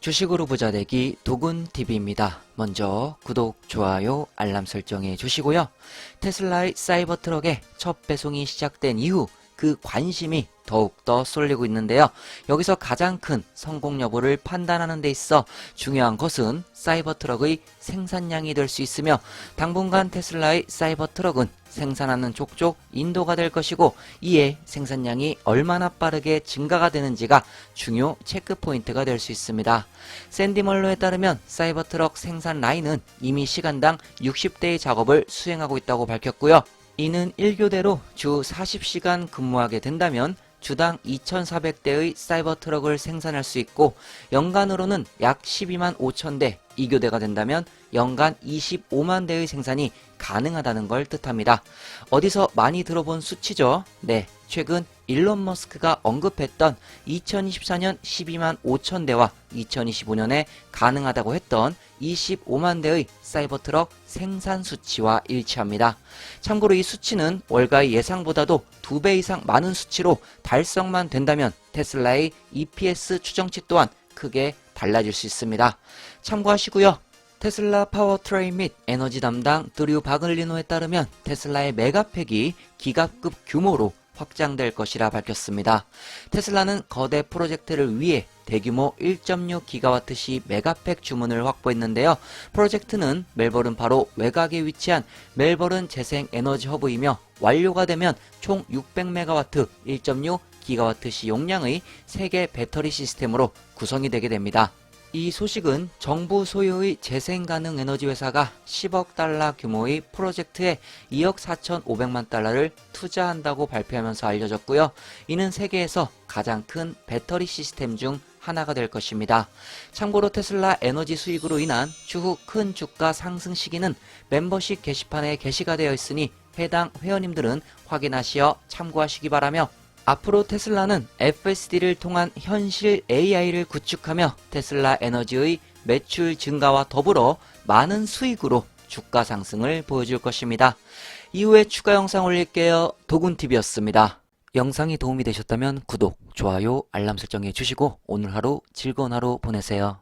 주식으로 부자 되기 도군TV입니다. 먼저 구독, 좋아요, 알람 설정해 주시고요. 테슬라의 사이버 트럭의 첫 배송이 시작된 이후 그 관심이 더욱더 쏠리고 있는데요. 여기서 가장 큰 성공 여부를 판단하는 데 있어 중요한 것은 사이버 트럭의 생산량이 될 수 있으며 당분간 테슬라의 사이버 트럭은 생산하는 족족 인도가 될 것이고 이에 생산량이 얼마나 빠르게 증가가 되는지가 중요 체크 포인트가 될 수 있습니다. 샌디 멀로에 따르면 사이버 트럭 생산 라인은 이미 시간당 60대의 작업을 수행하고 있다고 밝혔고요. 이는 1교대로 주 40시간 근무하게 된다면 주당 2,400대의 사이버 트럭을 생산할 수 있고 연간으로는 약 12만 5천 대 2교대가 된다면 연간 25만 대의 생산이 가능하다는 걸 뜻합니다. 어디서 많이 들어본 수치죠? 네, 최근 일론 머스크가 언급했던 2024년 12만 5천 대와 2025년에 가능하다고 했던 25만 대의 사이버 트럭 생산 수치와 일치합니다. 참고로 이 수치는 월가의 예상보다도 두배 이상 많은 수치로 달성만 된다면 테슬라의 EPS 추정치 또한 크게 달라질 수 있습니다. 참고하시고요. 테슬라 파워트레인 및 에너지 담당 드류 바글리노에 따르면 테슬라의 메가팩이 기갑급 규모로 확장될 것이라 밝혔습니다. 테슬라는 거대 프로젝트를 위해 대규모 1.6 기가와트시 메가팩 주문을 확보했는데요. 프로젝트는 멜버른 바로 외곽에 위치한 멜버른 재생 에너지 허브이며 완료가 되면 총 600메가와트 1.6 기가와트시 용량의 세계 배터리 시스템으로 구성이 되게 됩니다. 이 소식은 정부 소유의 재생 가능 에너지 회사가 10억 달러 규모의 프로젝트에 2억 4,500만 달러를 투자한다고 발표하면서 알려졌고요. 이는 세계에서 가장 큰 배터리 시스템 중 하나가 될 것입니다. 참고로 테슬라 에너지 수익으로 인한 추후 큰 주가 상승 시기는 멤버십 게시판에 게시가 되어 있으니 해당 회원님들은 확인하시어 참고하시기 바라며 앞으로 테슬라는 FSD를 통한 현실 AI를 구축하며 테슬라 에너지의 매출 증가와 더불어 많은 수익으로 주가 상승을 보여줄 것입니다. 이후에 추가 영상 올릴게요. 도군TV였습니다. 영상이 도움이 되셨다면 구독, 좋아요, 알람 설정해 주시고 오늘 하루 즐거운 하루 보내세요.